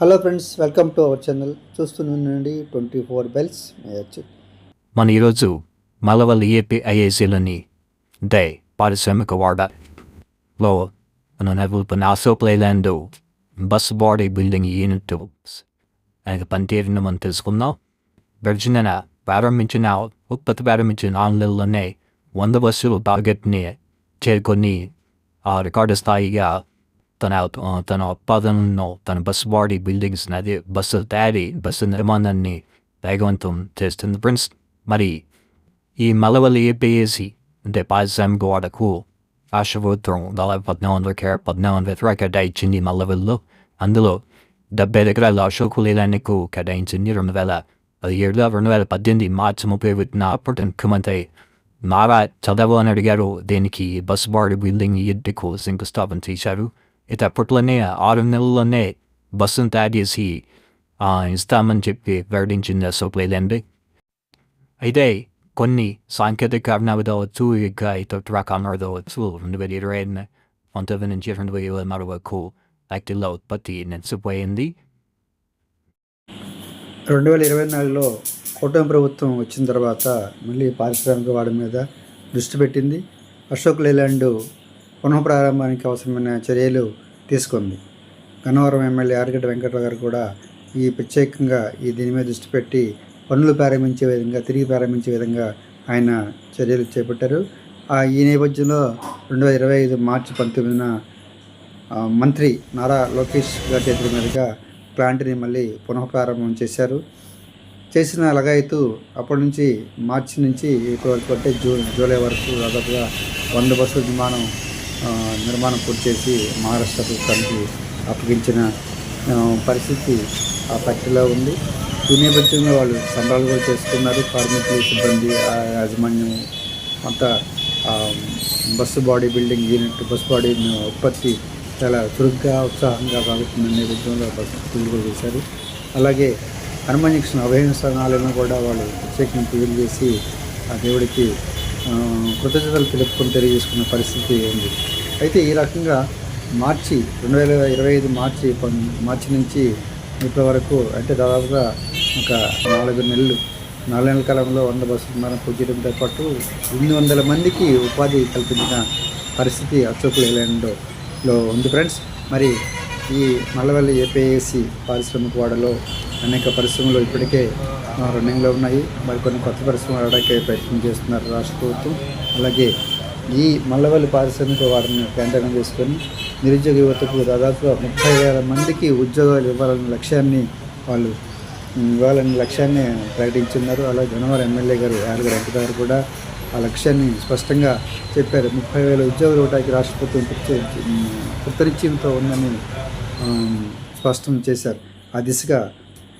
Hello friends welcome to our channel చూస్తున్నానండి twenty four bells మేయచ్చు మన ఈరోజు మలవల్లి ఏపీ ఐఏసీలోని డే పారిశ్రామిక వాడలో మనం నెలకొల్పిన Ashok Leyland bus body building unit ఆయనకు పనితీరును మనం తెలుసుకుందాం. విర్జిన ప్రారంభించిన ఉత్పత్తి ప్రారంభించిన ఆన్లైన్లోనే వంద బస్సులు టార్గెట్ని చేరుకొని ఆ రికార్డు స్థాయిగా తన తన ఉత్పాదనను తన బస్సు బాడీ బిల్డింగ్స్ అదే బస్సు తయారీ బస్సు నిర్మాణాన్ని వేగవంతం చేస్తుంది ఫ్రెండ్స్ మరి ఈ మలవలి ఏపీఏసి అంటే పారిశ్రామిక వాడకు రాష్ట్ర ప్రభుత్వం దాదాపు పద్నాలుగు వందల పద్నాలుగు వందల కేటాయించింది మల్లవల్లో అందులో డెబ్బై ఎకరాల అశోకు లీలానికి కేటాయించింది రెండు వేల పదిహేడులో రెండు వేల పద్దెనిమిది మార్చి ముప్పై ఒకటిన అప్పటి ముఖ్యమంత్రి నారా చంద్రబాబు నాయుడు గారు దీనికి బస్ బాడీ బిల్డింగ్ ఇంటికు శంకుస్థాపన చేశారు అయితే అప్పట్లోనే ఆరు నెలల్లోనే బస్సును తయారు చేసి ఇస్తామని చెప్పి వెల్లడించింది అశోక్ లేదండి అయితే కొన్ని సాంకేతిక కారణాలు కావచ్చు ఇక ఇతర రకాలు కావచ్చు రెండు వేల ఇరవై ఐదున పంతొమ్మిది నుంచి రెండు వేల ఇరవై నాలుగు వరకు యాక్టివ్లో ఉత్పత్తి నిలిచిపోయింది రెండు వేల ఇరవై నాలుగులో కూటమి ప్రభుత్వం వచ్చిన తర్వాత మళ్ళీ పారిశ్రామిక వాడి మీద దృష్టి పెట్టింది. అశోక్ లేలాండ్ పునఃప్రారంభానికి అవసరమైన చర్యలు తీసుకుంది గన్నవరం ఎమ్మెల్యే ఆర్గడ్డ వెంకట్రావు గారు కూడా ఈ ప్రత్యేకంగా ఈ దీని మీద దృష్టి పెట్టి పనులు ప్రారంభించే విధంగా తిరిగి ప్రారంభించే విధంగా ఆయన చర్యలు చేపట్టారు. ఈ నేపథ్యంలో రెండు వేల ఇరవై ఐదు మార్చి పంతొమ్మిదిన మంత్రి నారా లోకేష్ గారి చేతుల మీదుగా ప్లాంట్ని మళ్ళీ పునఃప్రారంభం చేశారు. చేసిన లగాయతు అప్పటి నుంచి మార్చి నుంచి ఇప్పటి వరకు అంటే జూ జూలై వరకు దాదాపుగా వంద బస్సుల నిర్మాణం నిర్మాణం పూర్తి చేసి మహారాష్ట్ర ప్రభుత్వానికి అప్పగించిన పరిస్థితి ఆ పట్టిలో ఉంది. ఈ నేపథ్యంలో వాళ్ళు సంబరాలు కూడా చేసుకున్నారు. కార్మికులు సిబ్బంది ఆ యాజమాన్యం అంతా bus body building unit bus body ఉత్పత్తి చాలా చురుగ్గా ఉత్సాహంగా సాగుతున్న నేపథ్యంలో బస్సు పూజలు చేశారు. అలాగే హనుమాన్ జంక్షన్ అభయస్థానాలను కూడా వాళ్ళు ప్రత్యేకంగా పూజలు చేసి ఆ దేవుడికి కృతజ్ఞతలు తెలుపుకొని తెలియజేసుకున్న పరిస్థితి ఉంది. అయితే ఈ రకంగా మార్చి రెండు వేల ఇరవై ఐదు మార్చి మార్చి నుంచి ఇప్పటి వరకు అంటే దాదాపుగా ఒక నాలుగు నెలలు నాలుగు నెలల కాలంలో వంద బస్సుల మనం పూర్తి పాటు ఎనిమిది వందల మందికి ఉపాధి కల్పించిన పరిస్థితి అశోక్ లేలాండ్లో ఉంది ఫ్రెండ్స్. మరి ఈ మల్లవల్లి ఏపీఎస్సి పారిశ్రామిక వాడలో అనేక పరిశ్రమలు ఇప్పటికే రన్నింగ్లో ఉన్నాయి. మరికొన్ని కొత్త పరిశ్రమలు రావడానికి ప్రయత్నం చేస్తున్నారు రాష్ట్ర ప్రభుత్వం. అలాగే ఈ మల్లవల్లి పారిశ్రామిక వాడని కేంద్రంగా చేసుకొని నిరుద్యోగ యువతకు దాదాపుగా ముప్పై వేల మందికి ఉద్యోగాలు ఇవ్వాలనే లక్ష్యాన్ని వాళ్ళు ఉమ్, ఇవ్వాలనే లక్ష్యాన్ని ప్రకటించున్నారు. అలాగే జనవరి ఎమ్మెల్యే గారు యాదగిరి వెంకట గారు కూడా ఆ లక్ష్యాన్ని స్పష్టంగా చెప్పారు. ముప్పై వేల ఉద్యోగులు ఇవ్వడానికి రాష్ట్ర ప్రభుత్వం కృతనిశ్చయంతో ఉందని స్పష్టం చేశారు. ఆ దిశగా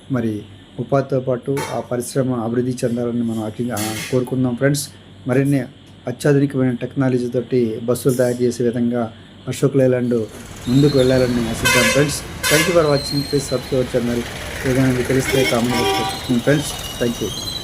మరి ఉపాధితో పాటు ఆ పరిశ్రమ అభివృద్ధి చెందాలని మనం కోరుకుందాం. ఫ్రెండ్స్ మరిన్ని అత్యాధునికమైన టెక్నాలజీ తోటి బస్సులు తయారు చేసే విధంగా అశోక్ లైలాండ్ ముందుకు వెళ్ళాలని ఆశిద్దాం. Friends thank you for watching please subscribe channel ఏదైనా మీకు తెలిస్తే కామెంట్ ఫ్రెండ్స్ థ్యాంక్ యూ